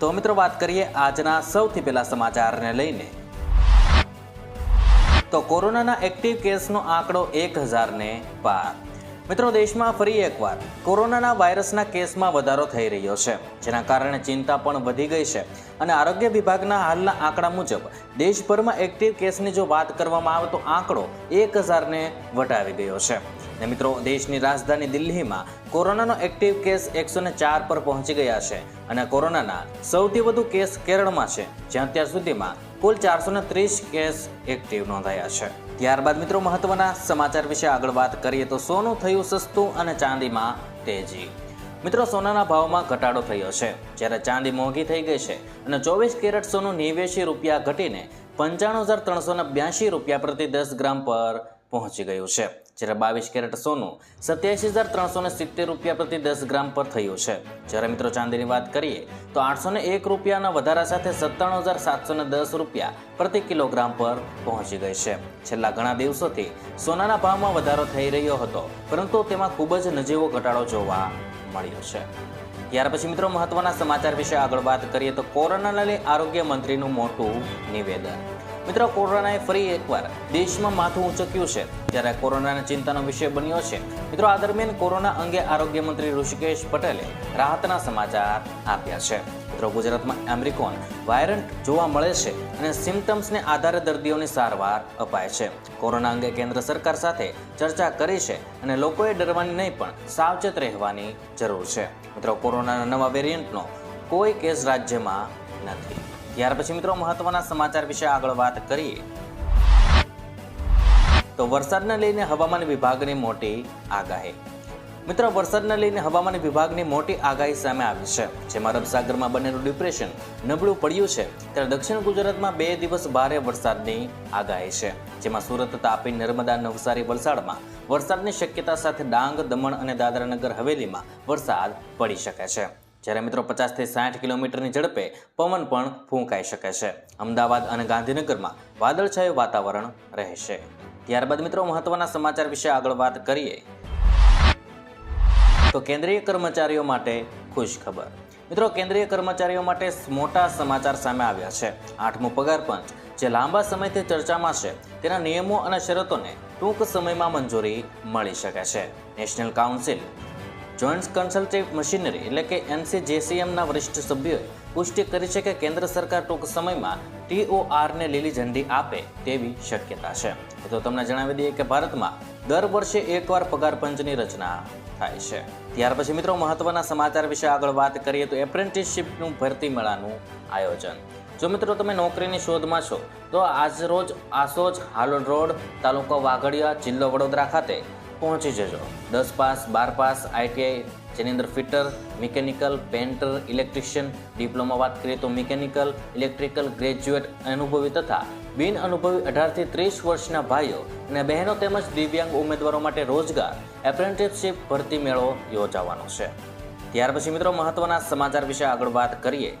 તો મિત્રો વાત કરીએ આજના સૌથી પહેલા સમાચારને લઈને. તો કોરોનાના એક્ટિવ કેસનો આંકડો એક હજારને પાર મિત્રો દેશમાં ફરી એકવાર કોરોનાના વાયરસના કેસમાં વધારો થઈ રહ્યો છે, જેના કારણે ચિંતા પણ વધી ગઈ છે અને આરોગ્ય વિભાગના હાલના આંકડા મુજબ દેશભરમાં એક્ટિવ કેસની જો વાત કરવામાં આવે તો આંકડો એક હજારને વટાવી ગયો છે. ને મિત્રો, દેશની રાજધાની દિલ્હીમાં કોરોનાનો એક્ટિવ કેસ એકસો ચાર પર પહોંચી ગયા છે અને કોરોનાના સૌથી વધુ કેસ કેરળમાં છે, જ્યાં અત્યાર સુધીમાં કુલ ચારસો ત્રીસ કેસ એક્ટિવ નોંધાયા છે. ત્યારબાદ મિત્રો, મહત્વના સમાચાર વિશે આગળ વાત કરીએ તો સોનું થયું સસ્તું અને ચાંદીમાં તેજી. મિત્રો, સોનાના ભાવમાં ઘટાડો થયો છે. જ્યારે ચાંદી મોંઘી થઈ ગઈ છે અને ચોવીસ કેરેટ સોનું નેવ્યાસી રૂપિયા ઘટીને પંચાણું હજાર ત્રણસો ને બ્યાસી રૂપિયા પ્રતિ દસ ગ્રામ પર પહોંચી ગયું છે. જ્યારે બાવીસ કેરેટ સોનું સત્યાસી હજાર ત્રણસો સિત્તેર રૂપિયા પ્રતિ દસ ગ્રામ પર થયું છે. જ્યારે મિત્રો ચાંદીની વાત કરીએ તો આઠસો એક રૂપિયાના વધારા સાથે સત્તાણું હજાર સાતસો દસ રૂપિયા પ્રતિ કિલોગ્રામ પર પહોંચી ગઈ છે. છેલ્લા ઘણા દિવસોથી સોનાના ભાવમાં વધારો થઈ રહ્યો હતો, પરંતુ તેમાં ખૂબ જ નજીવો ઘટાડો જોવા મળ્યો છે. ત્યાર પછી મિત્રો મહત્વના સમાચાર વિશે આગળ વાત કરીએ તો કોરોનાને લઈ આરોગ્ય મંત્રીનું મોટું નિવેદન. મિત્રો, કોરોનાએ ફરી એકવાર દેશમાં માથું ઊંચક્યું છે. ત્યારે કોરોનાના ચિંતાનો વિષય બન્યો છે. મિત્રો, આ દરમિયાન કોરોના અંગે આરોગ્ય મંત્રી ઋષિકેશ પટેલે રાહતના સમાચાર આપ્યા છે. મિત્રો, ગુજરાતમાં એમ્બ્રિકોન વાયરન્ટ જોવા મળે છે અને સિમ્ટમ્સને આધારે દર્દીઓની સારવાર અપાય છે. કોરોના અંગે કેન્દ્ર સરકાર સાથે ચર્ચા કરી છે અને લોકોએ ડરવાની નહીં, પણ સાવચેત રહેવાની જરૂર છે. મિત્રો, કોરોનાના નવા વેરિયન્ટનો કોઈ કેસ રાજ્યમાં નથી. ત્યાર પછી મિત્રો મહત્વના સમાચાર વિશે આગળ વાત કરીએ. તો વરસાદને લઈને હવામાન વિભાગની મોટી આગાહી. મિત્રો, વરસાદને લઈને હવામાન વિભાગની મોટી આગાહી સામે આવી છે. જેમાં રબસાગરમાં બનેલું ડિપ્રેશન નબળું પડ્યું છે. ત્યારે દક્ષિણ ગુજરાતમાં બે દિવસ ભારે વરસાદની આગાહી છે. જેમાં સુરત, તાપી, નર્મદા, નવસારી વલસાડમાં વરસાદની શક્યતા સાથે ડાંગ, દમણ અને દાદરાનગર હવેલીમાં વરસાદ પડી શકે છે. જ્યારે મિત્રો પચાસથી સાઠ કિલોમીટરની ઝડપે પવન પણ ફૂંકાઈ શકે છે. અમદાવાદ અને ગાંધીનગરમાં વાદળછાયું વાતાવરણ રહેશે. ત્યારબાદ મિત્રો મહત્વના સમાચાર વિશે આગળ વાત કરીએ. તો કેન્દ્રીય કર્મચારીઓ માટે ખુશ ખબર. મિત્રો કેન્દ્રીય કર્મચારીઓ માટે મોટા સમાચાર સામે આવ્યા છે. આઠમું પગાર પંચ, જે લાંબા સમયથી ચર્ચામાં છે, તેના નિયમો અને શરતોને ટૂંક સમયમાં મંજૂરી મળી શકે છે. National council joint consultative machinery એટલે કે એનસીજેસીએમના વરિષ્ઠ સભ્યોએ પુષ્ટિ કરી છે કે કેન્દ્ર સરકાર ટૂંક સમયમાં ટીઓઆરને લીલી ઝંડી આપે તેવી શક્યતા છે. તો તમને જણાવી દઈએ કે ભારતમાં દર વર્ષે એકવાર પગાર પંચની રચના થાય છે. ત્યાર પછી મિત્રો મહત્વના સમાચાર વિશે આગળ વાત કરીએ તો એપ્રેન્ટિસશીપનું ભરતી મેળાનું આયોજન. જો મિત્રો તમે નોકરીની શોધમાં છો, તો આજ રોજ આસોજ હાલોડ રોડ, તાલુકો વાઘડિયા, જિલ્લો વડોદરા ખાતે પહોંચી જજો. દસ પાસ, બાર પાસ આઈટીઆઈ જેની અંદર fitter, mechanical painter electrician, diploma વાત કરીએ તો મિકેનિકલ, ઇલેક્ટ્રિકલ, ગ્રેજ્યુએટ, અનુભવી તથા બિન અનુભવી અઢારથી ત્રીસ વર્ષના ભાઈઓ અને બહેનો તેમજ દિવ્યાંગ ઉમેદવારો માટે રોજગાર, એપ્રેન્ટિસશીપ ભરતી મેળો યોજાવાનો છે. ત્યાર પછી મિત્રો મહત્વના સમાચાર વિશે આગળ વાત કરીએ.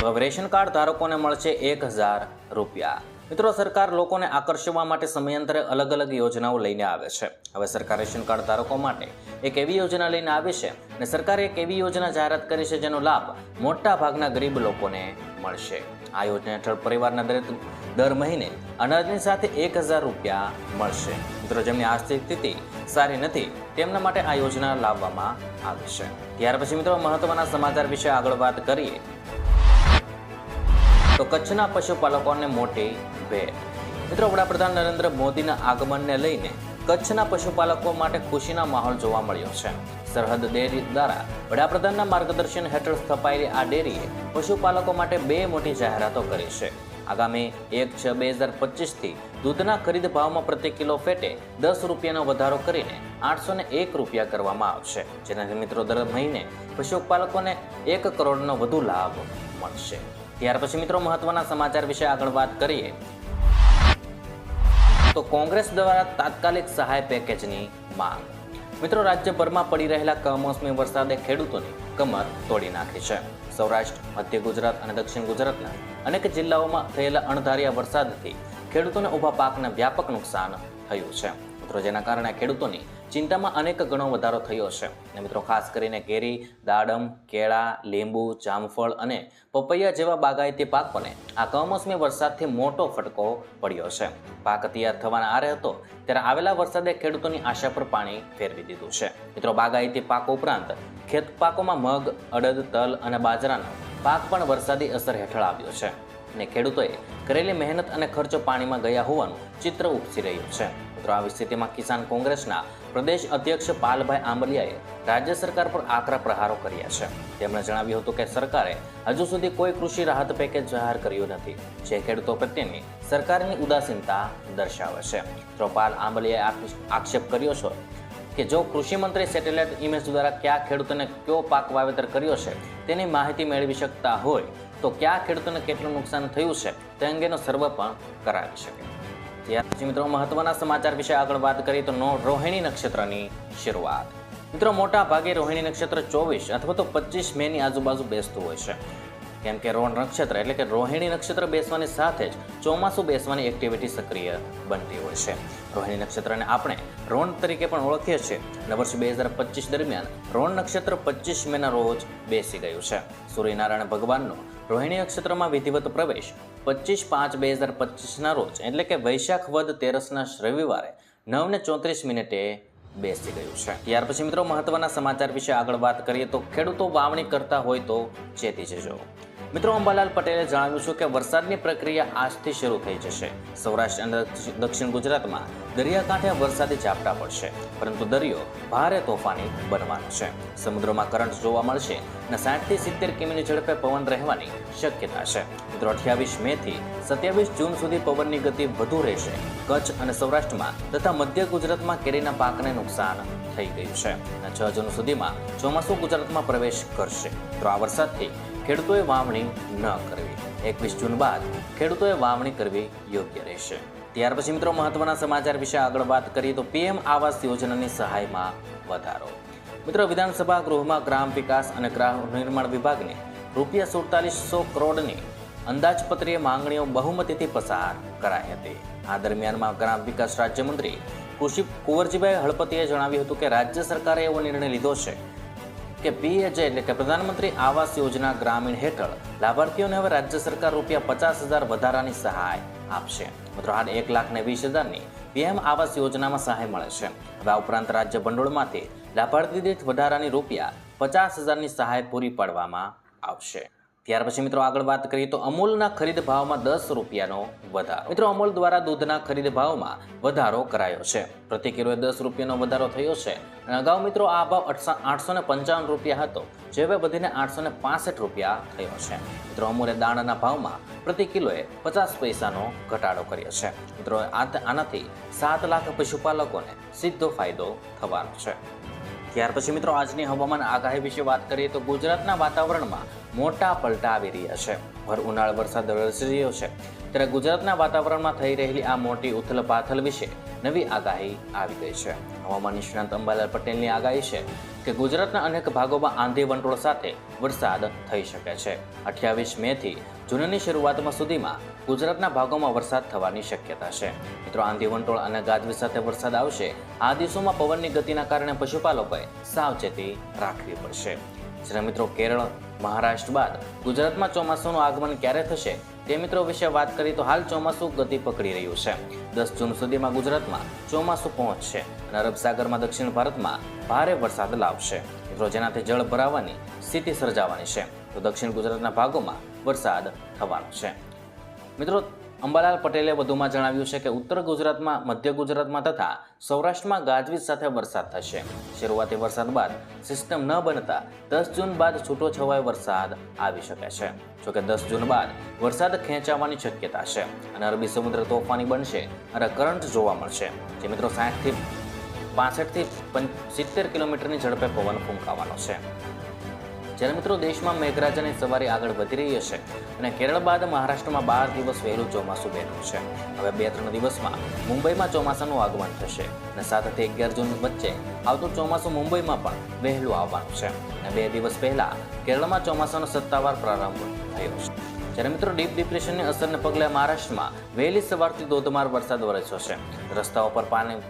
તો રેશન કાર્ડ ધારકોને મળશે એક હજાર રૂપિયા. મિત્રો, સરકાર લોકોને આકર્ષવા માટે સમયાંતરે અલગ અલગ યોજનાઓ લઈને આવે છે. હવે સરકાર રેશન કાર્ડ ધારકો માટે એક એવી યોજના લઈને આવી છે અને સરકારે એક એવી યોજના જાહેરાત કરી છે જેનો લાભ મોટા ભાગના ગરીબ લોકોને મળશે. આ યોજના હેઠળ પરિવારના દરેક દર મહિને અનાજની સાથે એક હજાર રૂપિયા મળશે. મિત્રો, જેમની આર્થિક સ્થિતિ સારી નથી, તેમના માટે આ યોજના લાવવામાં આવી છે. ત્યાર પછી મિત્રો, મહત્વના સમાચાર વિશે આગળ વાત કરીએ. તો કચ્છના પશુપાલકોને મોટી ભેટ મિત્રો, વડાપ્રધાન નરેન્દ્ર મોદીના આગમનને લઈને કચ્છના પશુપાલકો માટે ખુશીના માહોલ જોવા મળ્યો છે. સરહદ ડેરી દ્વારા વડાપ્રધાનના માર્ગદર્શન હેઠળ સ્થપાયેલી આ ડેરીએ પશુપાલકો માટે બે મોટી જાહેરાતો કરી છે. આગામી એક છ બે હજાર પચીસથી દૂધના ખરીદ ભાવમાં પ્રતિ કિલો ફેટે દસ રૂપિયાનો વધારો કરીને આઠસો ને એક રૂપિયા કરવામાં આવશે. જેનાથી મિત્રો, દર મહિને પશુપાલકોને એક કરોડનો વધુ લાભ મળશે. ત્યાર પછી મિત્રો, મહત્વના સમાચાર વિશે આગળ વાત કરીએ. તો કોંગ્રેસ દ્વારા તાત્કાલિક સહાય પેકેજની માંગ. મિત્રો, રાજ્યભરમાં પડી રહેલા કમોસમી વરસાદે ખેડૂતોની કમર તોડી નાખી છે. સૌરાષ્ટ્ર, મધ્ય ગુજરાત અને દક્ષિણ ગુજરાતના અનેક જિલ્લાઓમાં થયેલા અણધાર્યા વરસાદથી ખેડૂતોને ઊભા પાકને વ્યાપક નુકસાન થયું છે. મિત્રો, જેના કારણે ખેડૂતોની ચિંતામાં અનેક ગણો વધારો થયો છે. અને મિત્રો, ખાસ કરીને કેરી, દાડમ, કેળા, લીંબુ, જામફળ અને પપૈયા જેવા બાગાયતી પાકોને આ કમોસમી વરસાદથી મોટો ફટકો પડ્યો છે. પાક તૈયાર થવાના આરે હતો ત્યારે આવેલા વરસાદે ખેડૂતોની આશા પર પાણી ફેરવી દીધું છે. મિત્રો, બાગાયતી પાકો ઉપરાંત ખેત પાકોમાં મગ, અડદ, તલ અને બાજરાનો પાક પણ વરસાદી અસર હેઠળ આવ્યો છે. અને ખેડૂતોએ કરેલી મહેનત અને ખર્ચો પાણીમાં ગયા હોવાનું ચિત્ર ઉપસી રહ્યું છે. મિત્રો આવી સ્થિતિમાં કિસાન કોંગ્રેસના પ્રદેશ અધ્યક્ષ પાલભાઈ આંબલિયાએ રાજ્ય સરકાર પર આકરા પ્રહારો કર્યા છે. તેમણે જણાવ્યું હતું કે સરકારે હજુ સુધી કોઈ કૃષિ રાહત પેકેજ જાહેર કર્યું નથી. જે ખેડૂતો પ્રત્યેની સરકારની ઉદાસીનતા દર્શાવે છે. મિત્રો પાલ આંબલિયાએ આક્ષેપ કર્યો છે કે જો કૃષિ મંત્રી સેટેલાઇટ ઇમેજ દ્વારા કયા ખેડૂતોને કયો પાક વાવેતર કર્યો છે તેની માહિતી મેળવી શકતા હોય તો કયા ખેડૂતોને કેટલું નુકસાન થયું છે તે અંગેનો સર્વે પણ કરાવી શકે. ત્યાર મિત્રો, મહત્વના સમાચાર વિશે આગળ વાત કરીએ તો નો રોહિણી નક્ષત્રની શરૂઆત. મિત્રો, મોટા ભાગે રોહિણી નક્ષત્ર ચોવીસ અથવા તો પચીસ મેની આજુબાજુ બેસતું હોય છે. કેમ કે રોણ નક્ષત્ર એટલે કે રોહિણી નક્ષત્ર બેસવાની સાથે જ ચોમાસું બેસવાની એક્ટિવિટી સક્રિય બનતી હોય છે. રોહિણી નક્ષત્રને આપણે રોણ તરીકે પણ ઓળખીએ છીએ. અને વર્ષ બે હજાર પચીસ દરમિયાન રોણ નક્ષત્ર પચીસ મેના રોજ બેસી ગયું છે. સૂર્યનારાયણ ભગવાનનો રોહિણી નક્ષત્રમાં વિધિવત પ્રવેશ પચીસ પાંચ બે હજાર પચીસના રોજ, એટલે કે વૈશાખ વદ તેરસના રવિવારે નવને ચોત્રીસ મિનિટે બેસી ગયું છે. ત્યાર પછી મિત્રો મહત્વના સમાચાર વિશે આગળ વાત કરીએ તો ખેડૂતો વાવણી કરતા હોય તો ચેતી જજો. મિત્રો, અંબાલાલ પટેલે જણાવ્યું છે કે વરસાદની પ્રક્રિયા આજથી શરૂ થઈ જશે. સૌરાષ્ટ્ર અને દક્ષિણ ગુજરાતમાં દરિયાકાંઠે વરસાદી ઝાપટા પડશે, પરંતુ દરિયો ભારે તોફાની બનવાનો છે. સમુદ્રમાં કરંટ જોવા મળશે અને સાઠથી સિત્તેર કિમીની ઝડપે પવન રહેવાની શક્યતા છે. મિત્રો, અઠ્યાવીસ મે થી સત્યાવીસ જૂન સુધી પવનની ગતિ વધુ રહેશે. કચ્છ અને સૌરાષ્ટ્રમાં તથા મધ્ય ગુજરાતમાં કેરીના પાકને નુકસાન થઈ ગયું છે. અને છ જૂન સુધીમાં ચોમાસું ગુજરાતમાં પ્રવેશ કરશે. તો આ વરસાદથી ખેડૂતોએ વાવણી ન કરવી. એકવીસ જૂન બાદ ખેડૂતોએ વાવણી કરવી યોગ્ય રહેશે. ત્યાર પછી મિત્રો મહત્વના સમાચાર વિશે આગળ વાત કરીએ તો પીએમ આવાસ યોજનાની સહાયમાં વધારો. મિત્રો વિધાનસભા ગૃહમાં ગ્રામ વિકાસ અને ગ્રામ નિર્માણ વિભાગને રૂપિયા સુડતાલીસો કરોડની અંદાજપત્રીય માંગણીઓ બહુમતીથી પસાર કરાઈ હતી. આ દરમિયાનમાં ગ્રામ વિકાસ રાજ્યમંત્રી કૃષિ કુંવરજીભાઈ હળપતિએ જણાવ્યું હતું કે રાજ્ય સરકારે એવો નિર્ણય લીધો છે કે પીએજે એટલે કે પ્રધાનમંત્રી આવાસ યોજના ગ્રામીણ હેઠળ લાભાર્થીઓને હવે રાજ્ય સરકાર રૂપિયા પચાસ હજાર વધારાની સહાય આપશે. મિત્રો, હાલ એક લાખ ને વીસ હજારની પીએમ આવાસ યોજનામાં સહાય મળે છે. હવે આ ઉપરાંત રાજ્ય ભંડોળમાંથી લાભાર્થી દીઠ વધારાની રૂપિયા પચાસ હજારની સહાય પૂરી પાડવામાં આવશે. ત્યાર પછી મિત્રો આગળ વાત કરીએ તો અમૂલના ખરીદ ભાવમાં દસ રૂપિયાનો વધારો. મિત્રો અમૂલ દ્વારા દૂધના ખરીદ ભાવમાં વધારો કરાયો છે. પ્રતિ કિલોએ દસ રૂપિયાનો વધારો થયો છે. અને અગાઉ મિત્રો આ ભાવ આઠસો ને પંચાવન રૂપિયા હતો, જે હવે વધીને આઠસો ને પાસઠ રૂપિયા થયો છે. મિત્રો અમૂલે દાણાના ભાવમાં પ્રતિ કિલોએ પચાસ પૈસાનો ઘટાડો કર્યો છે. મિત્રો આનાથી સાત લાખ પશુપાલકોને સીધો ફાયદો થવાનો છે. ત્યાર પછી મિત્રો, આજની હવામાન આગાહી વિશે વાત કરીએ તો ગુજરાતના વાતાવરણમાં મોટા પલટા આવી રહ્યા છે. ભર ઉનાળ વરસાદ વરસી રહ્યો છે. ત્યારે ગુજરાતના વાતાવરણમાં થઈ રહેલી આ મોટી ઉથલ પાથલ વિશે નવી આગાહી આવી ગઈ છે. હવામાન નિષ્ણાંત અંબાલાલ પટેલની આગાહી છે કે ગુજરાતના અનેક ભાગોમાં આંધી વંટોળ સાથે વરસાદ થઈ શકે છે. અઠ્યાવીસ મે થી જૂનની શરૂઆતમાં સુધીમાં ગુજરાતના ભાગોમાં વરસાદ થવાની શક્યતા છે. મિત્રો, આંધી વંટોળ અને ગાજવીજ સાથે વરસાદ આવશે. આ દિવસોમાં પવનની ગતિના કારણે પશુપાલકોએ સાવચેતી રાખવી પડશે. મિત્રો, કેરળ મહારાષ્ટ્ર બાદ. ગુજરાતમાં ચોમાસાનું આગમન ક્યારે થશે તે મિત્રો વિશે વાત કરીએ તો હાલ ચોમાસું ગતિ પકડી રહ્યું છે. દસ જૂન સુધીમાં ગુજરાતમાં ચોમાસું પહોંચશે અને અરબ સાગરમાં દક્ષિણ ભારતમાં ભારે વરસાદ લાવશે. મિત્રો, જેનાથી જળ ભરાવાની સ્થિતિ સર્જાવાની છે. તો દક્ષિણ ગુજરાતના ભાગોમાં વરસાદ થવાનો છે. મિત્રો અંબાલાલ પટેલે વધુમાં જણાવ્યું છે કે ઉત્તર ગુજરાતમાં, મધ્ય ગુજરાતમાં તથા સૌરાષ્ટ્રમાં ગાજવીજ સાથે વરસાદ થશે. શરૂઆતી વરસાદ બાદ સિસ્ટમ ન બનતા દસ જૂન બાદ છૂટો છવાય વરસાદ આવી શકે છે. જોકે દસ જૂન બાદ વરસાદ ખેંચાવાની શક્યતા છે અને અરબી સમુદ્ર તોફાની બનશે અને કરંટ જોવા મળશે. જે મિત્રો સાઠથી પાસઠથી સિત્તેર કિલોમીટરની ઝડપે પવન ફૂંકાવાનો છે. જ્યારે મિત્રો દેશમાં મેઘરાજાની સવારી આગળ વધી રહી છે અને કેરળ બાદ મહારાષ્ટ્રમાં બાર દિવસ વહેલું ચોમાસું બેઠું છે. હવે બે ત્રણ દિવસમાં મુંબઈમાં ચોમાસાનું આગમન થશે અને સાતથી અગિયાર જૂન વચ્ચે આવતું ચોમાસું મુંબઈમાં પણ વહેલું આવવાનું છે. અને બે દિવસ પહેલા કેરળમાં ચોમાસાનો સત્તાવાર પ્રારંભ થયો છે. જ્યારે મિત્રો ડીપ ડિપ્રેશનની અસરને પગલે મહારાષ્ટ્રમાં વહેલી સવારથી ધોધમાર વરસાદ વરસ્યો છે. રસ્તાઓ પર પાણી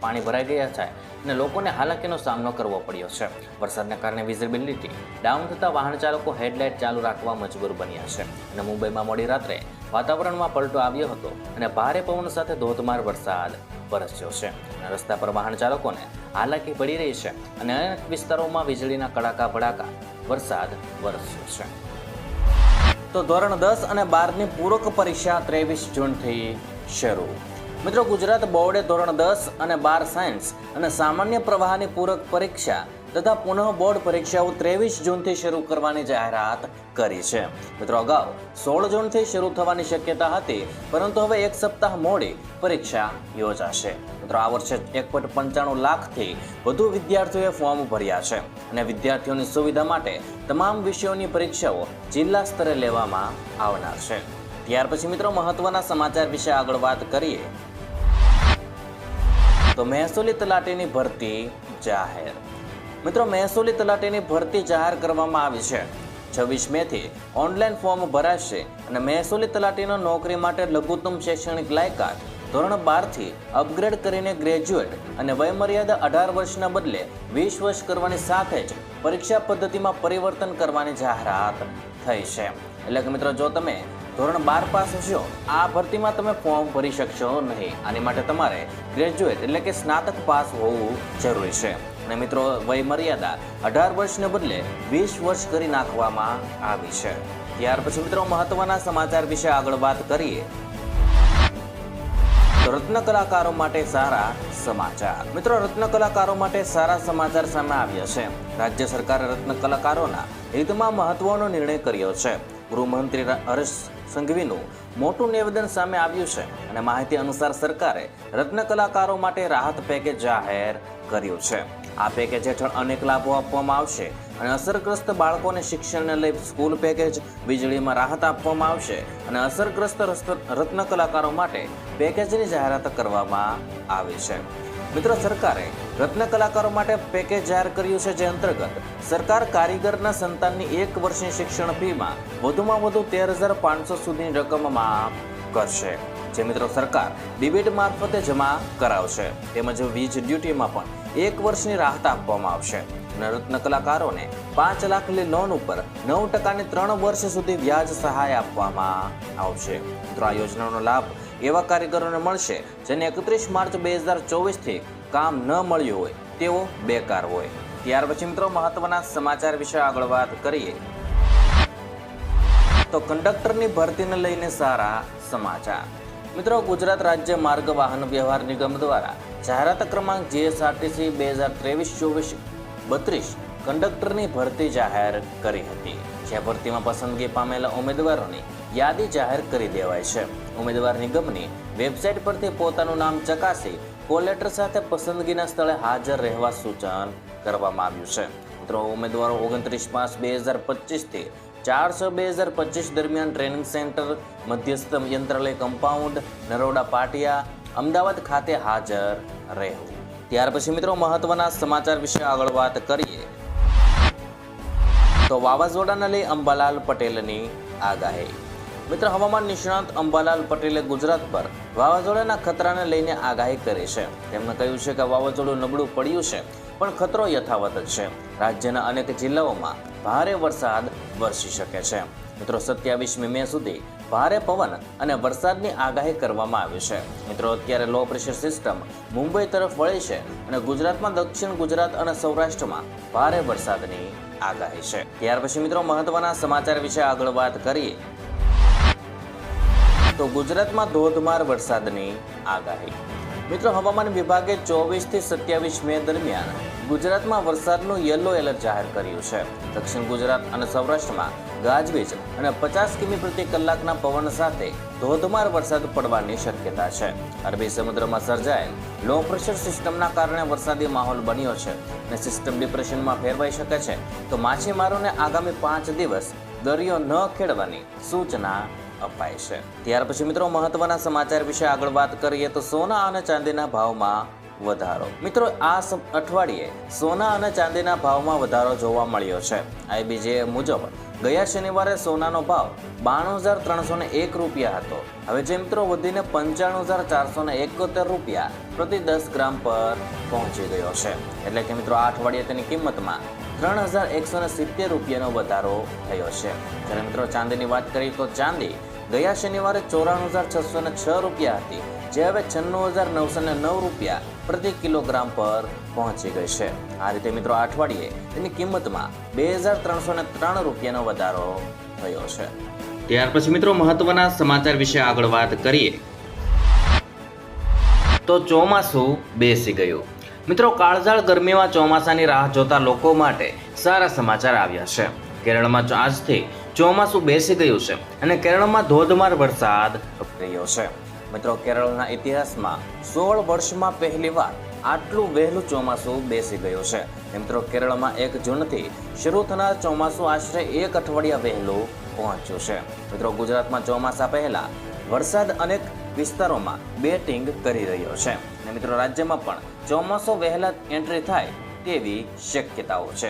પાણી ભરાઈ ગયા છે. અને લોકોને હાલાકીનો સામનો કરવો પડ્યો છે. વરસાદના કારણે વિઝિબિલિટી ડાઉન થતાં વાહન ચાલકો હેડલાઇટ ચાલુ રાખવા મજબૂર બન્યા છે અને મુંબઈમાં મોડી રાત્રે વાતાવરણમાં પલટો આવ્યો હતો અને ભારે પવન સાથે ધોધમાર વરસાદ વરસ્યો છે. અને રસ્તા પર વાહન ચાલકોને હાલાકી પડી રહી છે અને અનેક વિસ્તારોમાં વીજળીના કડાકા ભડાકા વરસાદ વરસ્યો છે. તો ધોરણ દસ અને બારની પૂરક પરીક્ષા ત્રેવીસ જૂનથી શરૂ મિત્રો, ગુજરાત બોર્ડે ધોરણ દસ અને બાર સાયન્સ અને સામાન્ય પ્રવાહની પૂરક પરીક્ષા તથા પુનઃ બોર્ડ પરીક્ષાઓ ત્રેવીસ જૂનથી શરૂ કરવાની જાહેરાત કરી છે. મિત્રો, અગાઉ સોળ જૂનથી શરૂ થવાની શક્યતા હતી, પરંતુ હવે એક સપ્તાહ મોડી પરીક્ષા યોજાશે. મિત્રો, આ વર્ષે એક પોઈન્ટ પંચાણું લાખથી વધુ વિદ્યાર્થીઓએ ફોર્મ ભર્યા છે અને વિદ્યાર્થીઓની સુવિધા માટે તમામ વિષયોની પરીક્ષાઓ જિલ્લા સ્તરે લેવામાં આવનાર છે. ત્યાર પછી મિત્રો મહત્વના સમાચાર વિશે આગળ વાત કરીએ. તો મહેસૂલી તલાટીની ભરતી જાહેર. મિત્રો, મહેસૂલી તલાટીની ભરતી જાહેર કરવામાં આવી છે. છવ્વીસ મેથી ઓનલાઈન ફોર્મ ભરાશે અને મહેસૂલી તલાટીનો નોકરી માટે લઘુત્તમ શૈક્ષણિક લાયકાત ધોરણ બારથી અપગ્રેડ કરીને ગ્રેજ્યુએટ અને વયમર્યાદા અઢાર વર્ષના બદલે વીસ વર્ષ કરવાની સાથે જ પરીક્ષા પદ્ધતિમાં પરિવર્તન કરવાની જાહેરાત થઈ છે. એટલે કે મિત્રો, જો તમે ધોરણ બાર પાસ હશો આ ભરતીમાં તમે ફોર્મ ભરી શકશો નહીં. આની માટે તમારે ગ્રેજ્યુએટ એટલે કે સ્નાતક પાસ હોવું જરૂરી છે. અને મિત્રો વય મર્યાદા અઢાર વર્ષને બદલે વીસ વર્ષ કરી નાખવામાં આવી છે. ત્યાર પછી મિત્રો, મહત્વના સમાચાર વિશે આગળ વાત કરીએ. રત્ન કલાકારો માટે સારા સમાચાર. મિત્રો, રત્ન કલાકારો માટે સારા સમાચાર સામે આવ્યા છે. રાજ્ય સરકારે રત્ન કલાકારોના હિતમાં મહત્વનો નિર્ણય કર્યો છે. ગૃહમંત્રી હર્ષ સંઘવીનું મોટું નિવેદન સામે આવ્યું છે અને માહિતી અનુસાર સરકારે રત્ન કલાકારો માટે રાહત પેકેજ જાહેર કર્યું છે. આ પેકેજ હેઠળ અનેક લાભો આપવામાં આવશે અને અસરગ્રસ્ત બાળકોને શિક્ષણને લઈ સ્કૂલ પેકેજ, વીજળીમાં રાહત આપવામાં આવશે અને અસરગ્રસ્ત રસ્ત- રત્ન કલાકારો માટે પેકેજની જાહેરાત કરવામાં આવી છે. મિત્રો, સરકારે રત્ન કલાકારો માટે પેકેજ જાહેર કર્યું છે જે અંતર્ગત સરકાર કારીગરના સંતાનની એક વર્ષની શિક્ષણ ફીમાં વધુમાં વધુ તેર હજાર પાંચસો સુધીની રકમ માફ કરશે. જે મિત્રો, સરકાર ડિબેટ મારફતે જમા કરાવશે. તેમજ વીજ ડ્યુટીમાં પણ એક વર્ષની રાહત આપવામાં આવશે. અને રત્ન કલાકારોને પાંચ લાખની લોન ઉપર નવ ટકાની ત્રણ વર્ષ સુધી વ્યાજ સહાય આપવામાં આવશે. મિત્રો, આ યોજનાનો લાભ એવા કારીગરોને મળશે જેને એકત્રીસ માર્ચ બે હજાર ચોવીસથી કામ ન મળ્યું હોય, તેઓ બેકાર હોય. ત્યાર પછી મિત્રો મહત્વના સમાચાર વિશે આગળ વાત કરીએ. તો કંડક્ટરની ભરતીને લઈને સારા સમાચાર. મિત્રો ગુજરાત રાજ્ય માર્ગ વાહન વ્યવહાર નિગમ દ્વારા જાહેરાત ક્રમાંક જીએસઆરટીસી બે હજાર ત્રેવીસ ચોવીસ બત્રીસ કંડક્ટરની ભરતી જાહેર કરી હતી. જ્યાં ભરતીમાં પસંદગી પામેલા ઉમેદવારોની યાદી જાહેર કરી દેવાય છે. ઉમેદવાર નિગમની વેબસાઇટ પરથી પોતાનું નામ ચકાસી કોલેટર સાથે પસંદગીના સ્થળે હાજર રહેવા સૂચન કરવામાં આવ્યું છે. મિત્રો, ઉમેદવારો ઓગણત્રીસ પાંચ બે હજાર પચીસથી ચારસો બે હજાર પચીસ દરમિયાન ટ્રેનિંગ સેન્ટર, મધ્યસ્થ યંત્રાલય કમ્પાઉન્ડ, નરોડા પાટિયા, અમદાવાદ ખાતે હાજર રહેવું. ત્યાર પછી મિત્રો, મહત્વના સમાચાર વિશે આગળ વાત કરીએ. તો વાવાઝોડાને લઈ અંબાલાલ પટેલની આગાહી. મિત્ર, હવામાન નિષ્ણાંત અંબાલાલ પટેલે ગુજરાત પર વાવાઝોડાના ખતરાને લઈને આગાહી કરી છે. તેમણે કહ્યું છે કે વાવાઝોડું નબળું પડ્યું છે, પણ ખતરો યથાવત જ છે. રાજ્યના અનેક જિલ્લાઓમાં ભારે વરસાદ વરસી શકે છે. મિત્રો, સત્યાવીસમી મે સુધી ભારે પવન અને વરસાદની આગાહી કરવામાં આવી છે. મિત્રો, અત્યારે લો પ્રેશર સિસ્ટમ મુંબઈ તરફ વળે છે અને ગુજરાતમાં દક્ષિણ ગુજરાત અને સૌરાષ્ટ્રમાં ભારે વરસાદની આગાહી છે. ત્યાર પછી મિત્રો, મહત્વના સમાચાર વિશે આગળ વાત કરીએ. તો ગુજરાતમાં ધોધમાર વરસાદની આગાહી. મિત્રો, હવામાન વિભાગે ચોવીસથી સત્યાવીસ મે દરમિયાન ગુજરાતમાં વરસાદનું યલો એલર્ટ જાહેર કર્યું છે. દક્ષિણ ગુજરાત અને સૌરાષ્ટ્રમાં ગાજવીજ અને પચાસ કિમી પ્રતિ કલાકના પવન સાથે ધોધમાર વરસાદ પડવાની શક્યતા છે. અરબી સમુદ્રમાં સર્જાયેલ લો પ્રેશર સિસ્ટમના કારણે વરસાદી માહોલ બન્યો છે અને સિસ્ટમ ડિપ્રેશનમાં ફેરવાઈ શકે છે. તો માછીમારોને આગામી પાંચ દિવસ દરિયો ન ખેડવાની સૂચના અપાય છે. ત્યાર પછી મિત્રો મહત્વના સમાચાર વિશે આગળ વાત કરીએ તો સોના અને ચાંદીના ભાવમાં વધારો. મિત્રો આ અઠવાડિયે સોના અને ચાંદીના ભાવમાં વધારો જોવા મળ્યો છે. આઈબીજે મુજબ ગયા શનિવારે સોનાનો ભાવ બાણું હજાર ત્રણસો ને એક રૂપિયા હતો. હવે જે મિત્રો વધીને પંચાણું હજાર ચારસો ને એકોતેર રૂપિયા પ્રતિ દસ ગ્રામ પર પહોંચી ગયો છે. એટલે કે મિત્રો આ અઠવાડિયે તેની કિંમતમાં ત્રણ હજાર એકસો ને સિત્તેર રૂપિયાનો વધારો થયો છે. જ્યારે મિત્રો ચાંદીની વાત કરીએ તો ચાંદી ગયા શનિવારે ચોરાણું હજાર છસો ને છ રૂપિયા હતી, જે હવે છન્નું હજાર નવસો ને નવ રૂપિયા પ્રતિ કિલોગ્રામ પર પહોંચી ગઈ છે. આ રીતે મિત્રો અઠવાડિયે તેની કિંમતમાં બે હજાર ત્રણસો ને ત્રણ રૂપિયાનો વધારો થયો છે. ત્યાર પછી મિત્રો મહત્વના સમાચાર વિશે આગળ વાત કરીએ. તો ચોમાસું બેસી ગયું. મિત્રો, કાળઝાળ ગરમીમાં ચોમાસાની રાહ જોતા લોકો માટે સારા સમાચાર આવ્યા છે. કેરળમાં આજથી ચોમાસું બેસી ગયું છે અને કેરળમાં ધોધમાર વરસાદ રહ્યો છે. મિત્રો, કેરળના ઇતિહાસમાં સોળ વર્ષમાં પહેલીવાર આટલું વહેલું ચોમાસું બેસી ગયું છે. મિત્રો, કેરળમાં એક જૂનથી શરૂ થનાર ચોમાસું આશરે એક અઠવાડિયા વહેલું પહોંચ્યું છે. મિત્રો, ગુજરાતમાં ચોમાસા પહેલા વરસાદ અનેક વિસ્તારોમાં બેટિંગ કરી રહ્યો છે. અને મિત્રો રાજ્યમાં પણ ચોમાસો વહેલા એન્ટ્રી થાય તેવી શક્યતાઓ છે.